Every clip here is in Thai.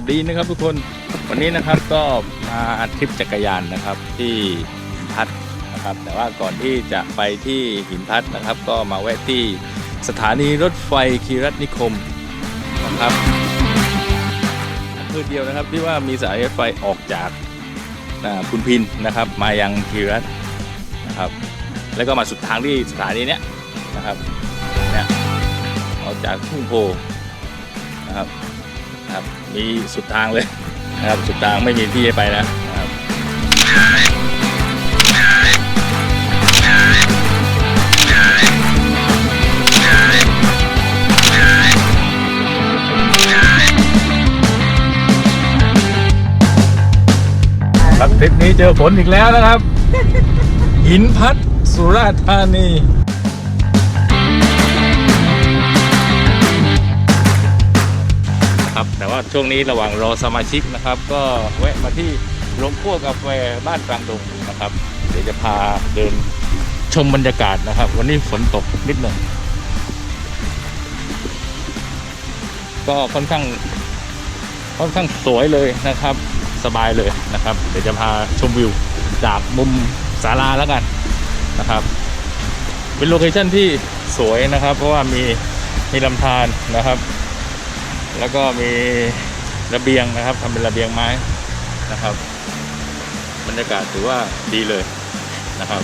สวัสดีนะครับทุกคนวันนี้นะครับก็มาทริปจักรยานนะครับที่หินพัดนะครับ แต่ว่าก่อนที่จะไปที่หินพัดนะครับ ก็มาแวะที่สถานีรถไฟคีรัตนิคมนะครับอำเภอเดียวนะครับที่ว่ามีสายรถไฟออกจากอ่าพุนพินนะครับ มายังคีรัตนะครับ แล้วก็มาสุดทางที่สถานีเนี้ยนะครับเนี่ยออกจากทุ่งโพนะครับ นะครับ มีสุดทางเลยนะครับสุดทางไม่มีที่ให้ไปนะครับครับทริปนี้เจอฝนอีกแล้วนะครับ หินพัดสุราษฎร์ธานี ครับ แต่ว่าช่วงนี้ระหว่างรอสมาชิกนะครับ ก็แวะมาที่โรงคั่วกาแฟบ้านกลางดงนะครับ เดี๋ยวจะพาเดินชมบรรยากาศนะครับ วันนี้ฝนตกนิดหนึ่งก็ค่อนข้างค่อนข้างสวยเลยนะครับ สบายเลยนะครับ เดี๋ยวจะพาชมวิวจากมุมศาลาแล้วกันนะครับ เป็นโลเคชั่นที่สวยนะครับ เพราะว่ามีมีลำธารนะครับ แล้วก็มีระเบียงนะครับทำเป็นระเบียงไม้นะครับ บรรยากาศถือว่าดีเลยนะครับ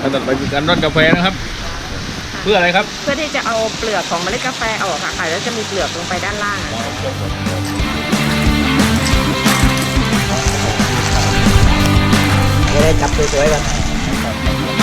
ขั้นต่อไปคือการร่อนกาแฟนะครับ เพื่ออะไรครับ เพื่อที่จะเอาเปลือกของเมล็ดกาแฟออกค่ะค่ะแล้วจะมีเปลือกลงไปด้านล่างอะ จะได้จับสวยๆกัน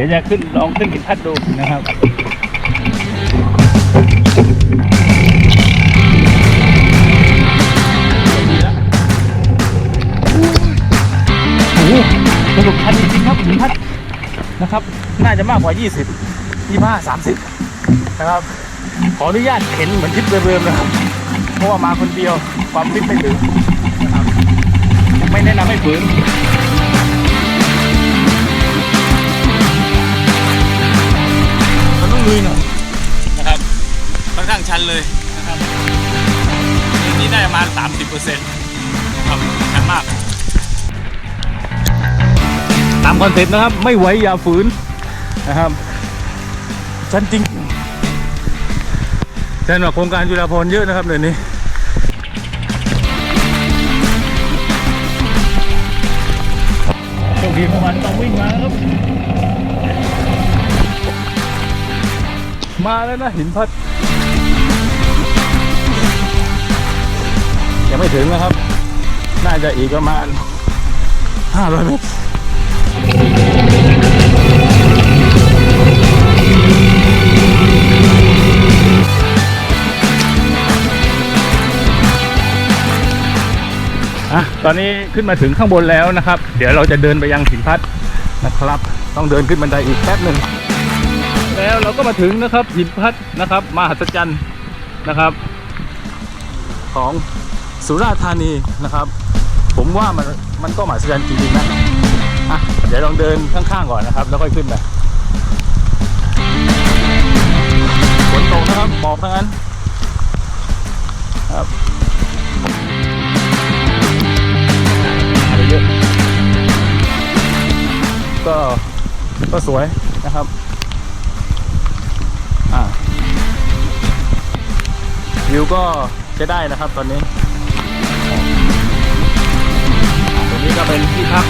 ดี๋ยวจะขึ้นลองขึ้นหินพัดดูนะครับโอ้โหสนุกพันจริงๆครับหินพัดนะครับ น่าจะมากกว่า 20 25 30 นะครับ ขออนุญาตเข็นเหมือนทิปเดิมๆนะครับ เพราะว่ามาคนเดียวความฟิตไม่ถึงนะครับ ไม่แนะนำให้ฝืน ลุยหน่อยนะครับค่อนข้างชันเลยนะครับอันนี้ได้ประมาณ 30เปอร์เซ็นต์ครับชันมาก ตามคอนเซ็ปต์นะครับ ไม่ไหวอย่าฝืนนะครับชันจริงชันกว่าโครงการจุฬาภรณ์เยอะนะครับเดี๋ยวนี้โชคดีเมื่อวานต้องวิ่งมาแล้วครับ มาแล้วนะหินพัด ยังไม่ถึงนะครับ น่าจะอีกประมาณ500เมตรอะตอนนี้ขึ้นมาถึงข้างบนแล้วนะครับ เดี๋ยวเราจะเดินไปยังหินพัดนะครับ ต้องเดินขึ้นบันไดอีกแป๊บหนึ่ง แล้วเราก็มาถึงนะครับหินพัดนะครับมหัศจรรย์นะครับ ของสุราษฎร์ธานีนะครับ ผมว่ามันมันก็มหัศจรรย์จริงๆนะอะเดี๋ยวลองเดินข้างๆก่อนนะครับ แล้วค่อยขึ้นไปฝนตกนะครับหมอกทั้งนั้นครับมาไปเยอะก็ก็สวยนะครับ วิวก็จะได้นะครับตอนนี้ตรงนี้ก็เป็นที่พัก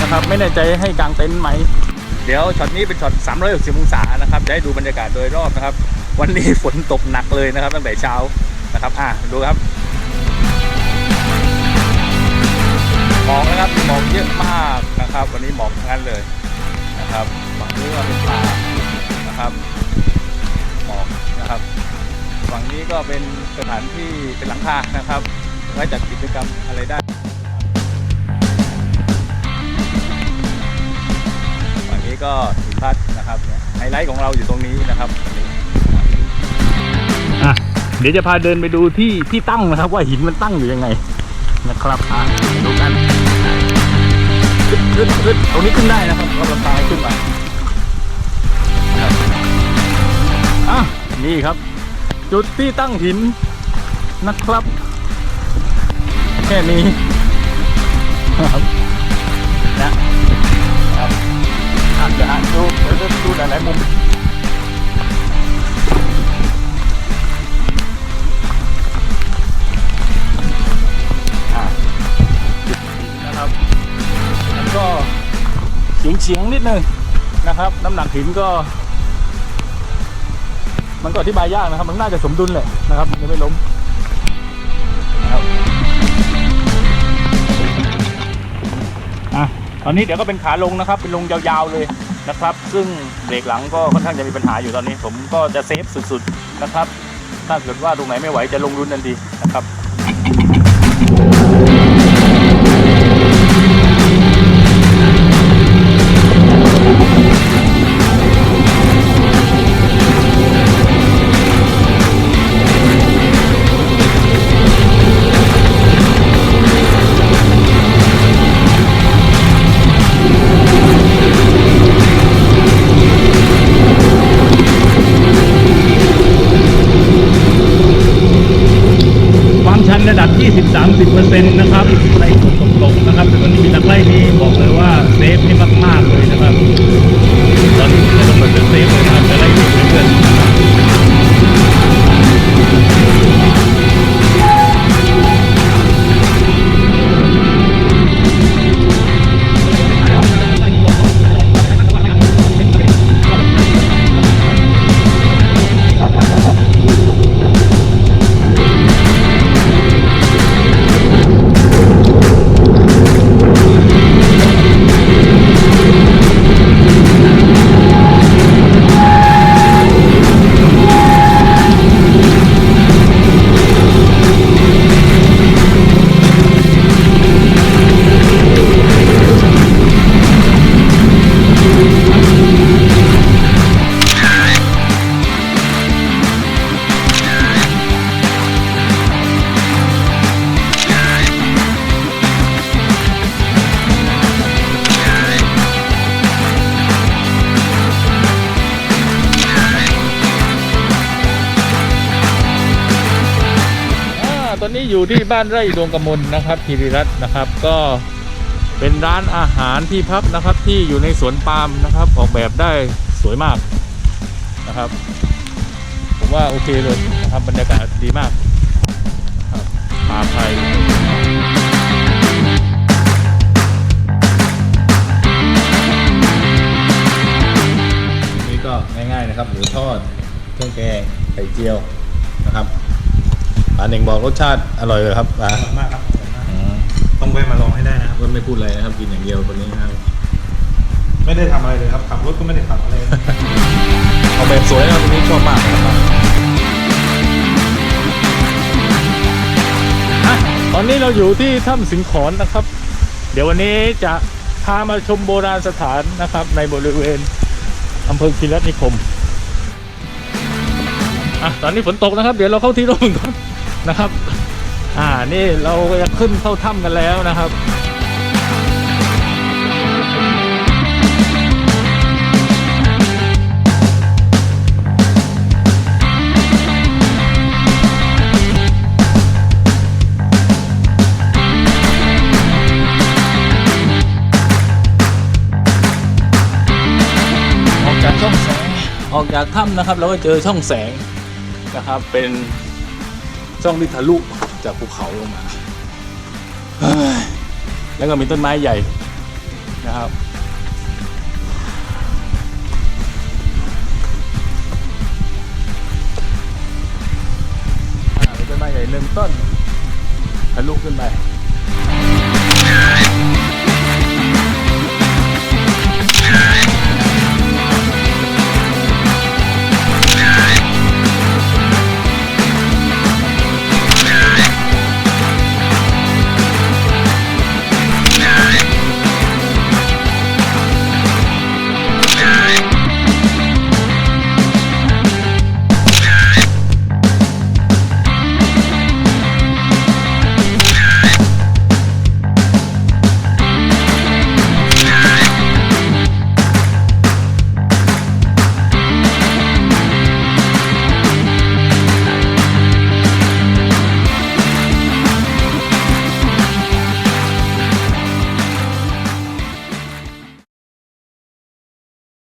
นะครับ ไม่แน่ใจให้กางเต็นท์ไหม เดี๋ยวช็อตนี้เป็นช็อต 360 องศานะครับจะให้ดูบรรยากาศโดยรอบนะครับ วันนี้ฝนตกหนักเลยนะครับตั้งแต่เช้านะครับอ่าดูครับหมอกนะครับหมอกเยอะมากนะครับ วันนี้หมอกทั้งนั้นเลยนะครับฝั่งนี้ก็เป็นป่านะครับหมอกนะครับ ฝั่งนี้ก็เป็นสถานที่เป็นหลังคานะครับ ไว้จัดกิจกรรมอะไรได้ฝั่งนี้ก็หินพัดนะครับเนี่ยไฮไลท์ของเราอยู่ตรงนี้นะครับตรงนี้อะเดี๋ยวจะพาเดินไปดูที่ที่ตั้งนะครับ ว่าหินมันตั้งอยู่ยังไงนะครับอะดูกันขึ้นขึ้นขึ้นตรงนี้ขึ้นได้นะครับก็ลำพายขึ้นมาครับอะนี่ครับ จุดที่ตั้งหินนะครับ แค่นี้ครับนะครับอาจจะดูเดี๋ยวจะดูหลายๆมุมนนะครับแล้วก็เฉียงๆนิดนึงนะครับ น้ำหนักหินก็ มันก็อธิบายยากนะครับ มันน่าจะสมดุลแหละนะครับมันจะไม่ล้มนะครับอะตอนนี้เดี๋ยวก็เป็นขาลงนะครับ เป็นลงยาวๆเลยนะครับ ซึ่งเบรกหลังก็ค่อนข้างจะมีปัญหาอยู่ตอนนี้ ผมก็จะเซฟสุดๆนะครับ ถ้าเกิดว่าตรงไหนไม่ไหวจะลงรุนทันทีนะครับ นี้อยู่ที่บ้านไร่ดวงกมลนะครับคีรีรัตน์นะครับ ก็เป็นร้านอาหารที่พักนะครับที่อยู่ในสวนปาล์มนะครับ ออกแบบได้สวยมากนะครับ ผมว่าโอเคเลยนะครับบรรยากาศดีมากครับปาไผ่นี่ก็ง่ายๆนะครับหมูทอดเครื่องแกงไข่เจียวนะครับ ป๋าเน่งบอกรสชาติอร่อยเลยครับป๋าอร่อยมากครับอร่อยมากต้องแวะมาลองให้ได้นะครับ ก็ไม่พูดอะไรนะครับกินอย่างเดียวคนนี้นะครับไม่ได้ทำอะไรเลยครับขับรถก็ไม่ได้ขับอะไรเลยเอาแบบสวยนะครับคนนี้ชอบมากนะครับอะตอนนี้เราอยู่ที่ถ้ำสิงขอนนะครับ เดี๋ยววันนี้จะพามาชมโบราณสถานนะครับ ในบริเวณอำเภอคีรีรัตนิคมอะตอนนี้ฝนตกนะครับ เดี๋ยวเราเข้าที่ร่มก่อน นะครับ อ่านี่เราจะขึ้นเข้าถ้ำกันแล้วนะครับออกจากช่องแสงออกจากถ้ำนะครับเราก็เจอช่องแสงนะครับเป็น ช่องที่ทะลุจากภูเขาลงมาแล้วก็มีต้นไม้ใหญ่นะครับ เป็นต้นไม้ใหญ่หนึ่งต้นทะลุขึ้นไป